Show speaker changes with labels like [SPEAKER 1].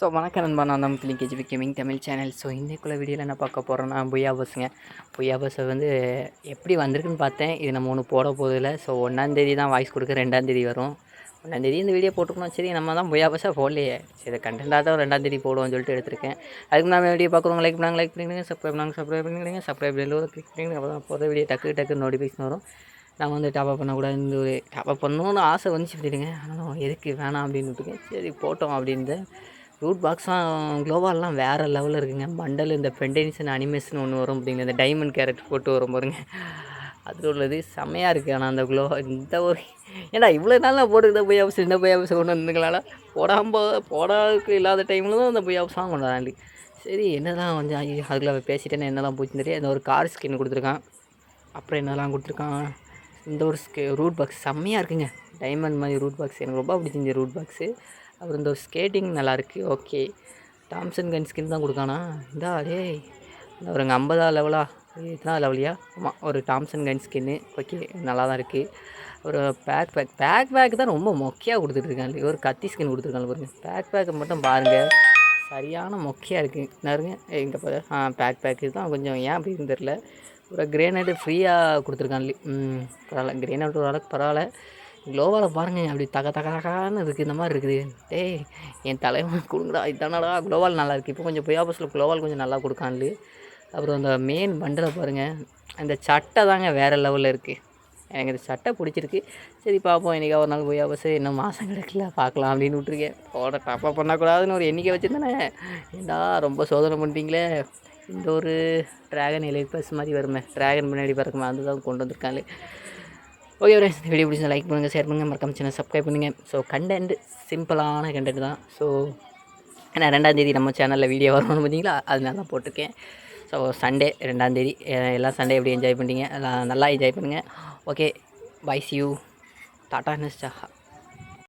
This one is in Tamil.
[SPEAKER 1] ஸோ வணக்கம் நண்பா. நான் தான் Muthuli KGB gaming Tamil channel. So இன்றைக்குள்ள வீடியோவில் என்ன பார்க்க போகிறோன்னா புயா பஸ்ஸுங்க புயா பஸ்ஸை வந்து எப்படி வந்திருக்குன்னு பார்த்தேன். இது நம்ம ஒன்று போட போதில்லை ஸோ ஒன்றாந்தேதி தான் வாய்ஸ் கொடுக்க ரெண்டாந்தேதி வரும். ஒன்றாந்தேதி இந்த வீடியோ போட்டுக்கணும். சரி நம்ம தான் புயா பஸ்ஸாக போடலையே. சரி கண்டென்ட்டாக தான் ரெண்டாந்தேதி போடுவோம்னு சொல்லிட்டு எடுத்திருக்கேன். அதுக்கு நான் வீடியோ பார்க்குறவங்க லைக் பண்ணாங்க லைக் பண்ணிடுங்க. சப்ஸ்கிரைப் நாங்கள் சப்ஸ்கிரைப் பண்ணிடுங்க. சப்ஸ்கிரைப் எல்லோரும் கிளிக் பண்ணிடுங்க. அப்போ தான் போகிற வீடியோ டக்கு டக்கு நோட்டிஃபிகேஷன் வரும். நான் வந்து டாப்அப் பண்ணக்கூடாது இந்த ஒரு டாப்அப் பண்ணணும்னு ஆசை வந்துச்சு பார்த்துடுங்க ஆனால் எதுக்கு வேணாம் அப்படின்னு விட்டுருக்கேன் சரி போட்டோம் அப்படின்னு ரூட் பாக்ஸ்லாம் க்ளோவாலெலாம் வேறு லெவலில் இருக்குங்க. மண்டல் இந்த பெண்டென்ஷன் அனிமேஷன் ஒன்று வரும் அப்படிங்க இந்த டைமண்ட் கேரக்டர் போட்டு வரும் பாருங்க. அது உள்ளது செம்மையாக இருக்குது ஆனால் அந்த க்ளோ இந்த ஒரு ஏன்னா இவ்வளோ நாளாக போட்டுக்கிட்ட போய் ஆஃபீஸ் இந்த போய் ஆஃபீஸ் கொண்டு வந்துங்களால போடாமல் போடாதுக்கு இல்லாத டைமில் தான் அந்த போய் ஆஃபீஸாக கொண்டு வராண்டி சரி என்னதான் கொஞ்சம் ஐயோ, அதுக்குள்ள பேசிட்டேன்னு என்னதான் போச்சுன்னு தெரியும் இந்த ஒரு கார் ஸ்கின் கொடுத்துருக்கான். அப்புறம் என்னெல்லாம் கொடுத்துருக்கான்? இந்த ஒரு ஸ்கே ரூட் பாக்ஸ் செம்மையாக இருக்குங்க. டைமண்ட் மாதிரி ரூட் பாக்ஸ் எனக்கு ரொம்ப பிடிச்சிருந்த ரூட் பாக்ஸு அப்புறம் இந்த ஒரு ஸ்கேட்டிங் நல்லாயிருக்கு ஓகே டாம்சன் கன் ஸ்கின் தான் கொடுக்கானா? இந்தா டேய். ஒரு ஒரு ஐம்பதா லெவலா எத்தனா லெவலியா ஆமாம் ஒரு டாம்சன் கன் ஸ்கின்னு ஓகே நல்லா தான் இருக்குது ஒரு பேக் பேக் பேக் பேக் தான் ரொம்ப மொக்கையாக கொடுத்துட்ருக்காங்க ஒரு கத்தி ஸ்கின் கொடுத்துருக்காங்க பாருங்கள் பேக் பேக்கை மட்டும் பாருங்கள் சரியான மொக்கையாக இருக்குது நாருங்க எங்கே பாரு. ஆ பேக் பேக்கு தான் கொஞ்சம் ஏன் அப்படின்னு தெரில ஒரு கிரேனைடு ஃப்ரீயாக கொடுத்துருக்காங்க. பரவாயில்ல. கிரேனைட் ஓரளவுக்கு பரவாயில்ல. க்ளோவால் பாருங்க அப்படி தக தக தகான்னு இருக்குது இந்த மாதிரி இருக்குது. டேய் என் தலைவன் கொடுங்கடா இதானடா க்ளோவால் நல்லா இருக்குது இப்போ கொஞ்சம் போய் ஆஃபீஸில் க்ளோவால் கொஞ்சம் நல்லா கொடுக்கான்லு. அப்புறம் அந்த மெயின் பண்டலை பாருங்கள் அந்த சட்டை தாங்க வேறு லெவலில் இருக்குது எனக்கு இந்த சட்டை பிடிச்சிருக்கு. சரி பார்ப்போம் இன்றைக்கி ஒரு நாள் போய் அவசரம் இன்னும் மாதம் கிடைக்கல பார்க்கலாம் அப்படின்னு விட்ருக்கேன் போட டப்பா பண்ணக்கூடாதுன்னு ஒரு எண்ணிக்கை வச்சுருந்தானே. ஏண்டா ரொம்ப சோதனை பண்ணிட்டீங்களே. இந்த ஒரு ட்ராகன் எலைட் பஸ் மாதிரி வருமே. ட்ராகன் முன்னாடி பறக்குமே அதுதான் கொண்டு வந்திருக்காங்களே ஓகே ஃப்ரெண்ட்ஸ் இந்த வீடியோ பிடிச்சா லைக் பண்ணுங்கள் ஷேர் பண்ணுங்கள் மறக்காம சேனல் சப்ஸ்கிரைப் பண்ணுங்கள் ஸோ கண்டென்ட் சிம்பிளான கண்டென்ட் தான். ஸோ ஏன்னா ரெண்டாந்தேதி நம்ம சேனலில் வீடியோ வரணும்னு பார்த்தீங்களா? அதனால தான் போட்டிருக்கேன். ஸோ சண்டே ரெண்டாந்தேதி எல்லாம் சண்டே எப்படி என்ஜாய் பண்ணிட்டீங்க? எல்லாம் நல்லா என்ஜாய் பண்ணுங்கள் okay bye see you tata நெஸ்டா